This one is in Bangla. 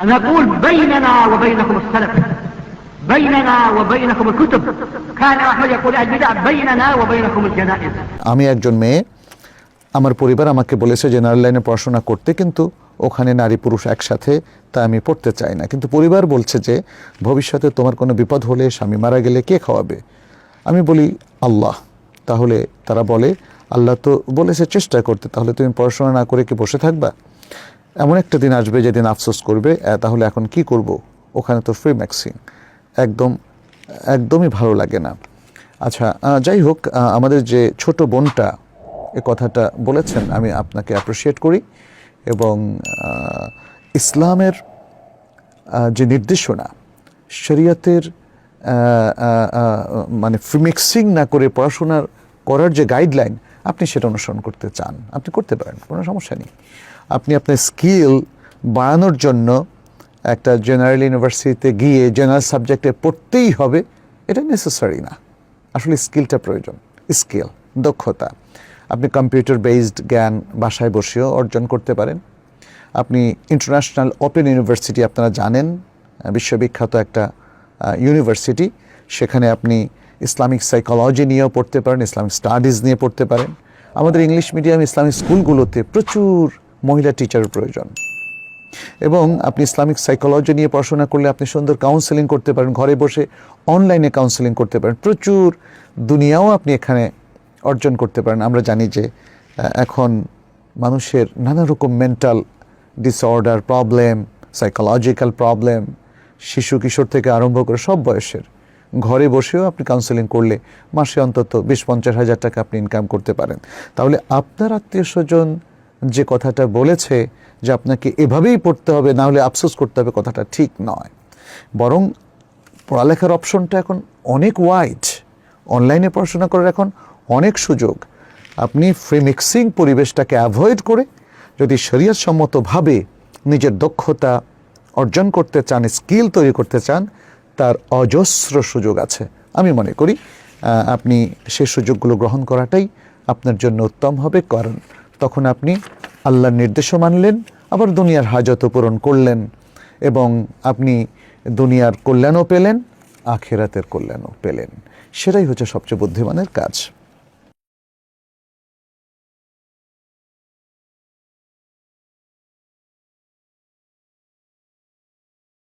نقول بيننا وبينكم السلف بيننا وبينكم الكتب كان أحمد يقول البدع بيننا وبينكم الجنائز আমি একজন মেয়ে আমার পরিবার আমাকে বলেছে জেনারেল লাইনে পড়াশোনা করতে কিন্তু ওখানে নারী পুরুষ একসাথে তা আমি পড়তে চাই না কিন্তু পরিবার বলছে যে ভবিষ্যতে তোমার কোনো বিপদ হলে স্বামী মারা গেলে কে খাওয়াবে আমি বলি আল্লাহ তাহলে তারা বলে আল্লাহ তো বলেছে চেষ্টা করতে তাহলে তুমি পড়াশোনা না করে কি বসে থাকবা এমন একটা দিন আসবে যেদিন আফসোস করবে তাহলে এখন কি করব? ওখানে তো ফ্রি ম্যাক্সিং একদম, একদমই ভালো লাগে না। আচ্ছা যাই হোক আমাদের যে ছোট বোনটা এ কথাটা বলেছেন, আমি আপনাকে অ্যাপ্রিসিয়েট করি এবং ইসলামের যে নির্দেশনা, শরিয়াতের মানে মিক্সিং না করে পড়াশোনার করার যে গাইডলাইন আপনি সেটা অনুসরণ করতে চান। আপনি করতে পারেন, কোনো সমস্যা নেই। আপনি আপনার স্কিল বাড়ানোর জন্য একটা জেনারেল ইউনিভার্সিটিতে গিয়ে জেনারেল সাবজেক্টে পড়তেই হবে, এটা নেসেসারি না। আসলে স্কিলটা প্রয়োজন, স্কিল, দক্ষতা। আপনি কম্পিউটার বেসড জ্ঞান বাসায় বসেও অর্জন করতে পারেন। আপনি ইন্টারন্যাশনাল ওপেন ইউনিভার্সিটি আপনারা জানেন বিশ্ববিখ্যাত একটা ইউনিভার্সিটি সেখানে আপনি ইসলামিক সাইকোলজি নিয়েও পড়তে পারেন, ইসলামিক স্টাডিজ নিয়ে পড়তে পারেন। আমাদের ইংলিশ মিডিয়াম ইসলামিক স্কুলগুলোতে প্রচুর মহিলা টিচারের প্রয়োজন। এবং আপনি ইসলামিক সাইকোলজি নিয়ে পড়াশোনা করলে আপনি সুন্দর কাউন্সেলিং করতে পারেন, ঘরে বসে অনলাইনে কাউন্সেলিং করতে পারেন। প্রচুর দুনিয়াও আপনি এখানে অর্জন করতে পারেন। আমরা জানি যে এখন মানুষের নানা রকম mental disorder problem psychological problem শিশু কিশোর থেকে আরম্ভ করে সব বয়সের। ঘরে বসেও আপনি কাউন্সেলিং করলে মাসে অন্তত বিশ পঞ্চাশ হাজার টাকা আপনি ইনকাম করতে পারেন। তাহলে আপনার আত্মীয় স্বজন যে কথাটা বলেছে যে আপনাকে এভাবেই পড়তে হবে, না হলে আফসোস করতে হবে, কথাটা ঠিক নয়। বরং পড়ালেখার অপশনটা এখন অনেক ওয়াইড অনলাইনে পড়াশোনা করার এখন অনেক সুযোগ। আপনি ফ্রি মিক্সিং পরিবেশটাকে অ্যাভয়েড করে যদি শরীয়তসম্মতভাবে নিজের দক্ষতা অর্জন করতে চান স্কিল তৈরি করতে চান, তার অজস্র সুযোগ আছে। আমি মনে করি আপনি সে সুযোগগুলো গ্রহণ করাটাই আপনার জন্য উত্তম হবে, কারণ তখন আপনি আল্লাহর নির্দেশও মানলেন, আবার দুনিয়ার হাজতও পূরণ করলেন এবং আপনি দুনিয়ার কল্যাণও পেলেন, আখেরাতের কল্যাণও পেলেন। সেটাই হচ্ছে সবচেয়ে বুদ্ধিমানের কাজ।